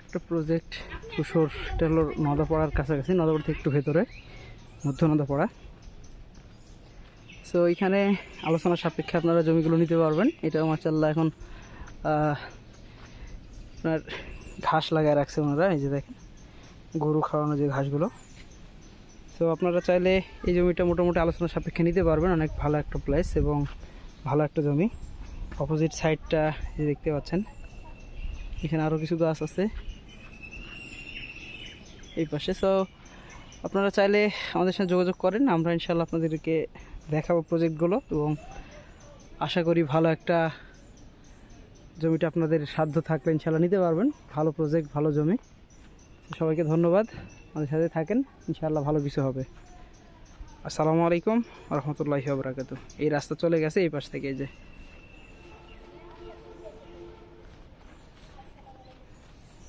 একটা প্রজেক্ট কুশোর এটা হলো নদাপাড়ার কাছাকাছি নদাপাড়া থেকে একটু ভেতরে, মধ্য নদাপাড়া। সো এখানে আলোচনার সাপেক্ষে আপনারা জমিগুলো নিতে পারবেন। এটা মার্শাল্লাহ এখন আপনার ঘাস লাগায় রাখছে ওনারা, এই যে দেখেন, গরু খাওয়ানো যে ঘাসগুলো। তো আপনারা চাইলে এই জমিটা মোটামুটি আলোচনা সাপেক্ষে নিতে পারবেন। অনেক ভালো একটা প্লেস এবং ভালো একটা জমি। অপোজিট সাইডটা দেখতে পাচ্ছেন এখানে আরও কিছু গাছ আছে। এই পাশে সো আপনারা চাইলে আমাদের সাথে যোগাযোগ করেন, আমরা ইনশাল্লাহ আপনাদেরকে দেখাবো প্রজেক্টগুলো এবং আশা করি ভালো একটা জমিটা আপনাদের সাধ্য থাকলে ইনশাল্লাহ নিতে পারবেন। ভালো প্রজেক্ট ভালো জমি। সবাইকে ধন্যবাদ। আমাদের সাথে থাকেন, ইনশাআল্লাহ ভালো কিছু হবে। আসসালামু আলাইকুম রহমতুল্লাহি বরাকাতু এই রাস্তা চলে গেছে, এই পাশ থেকে যে।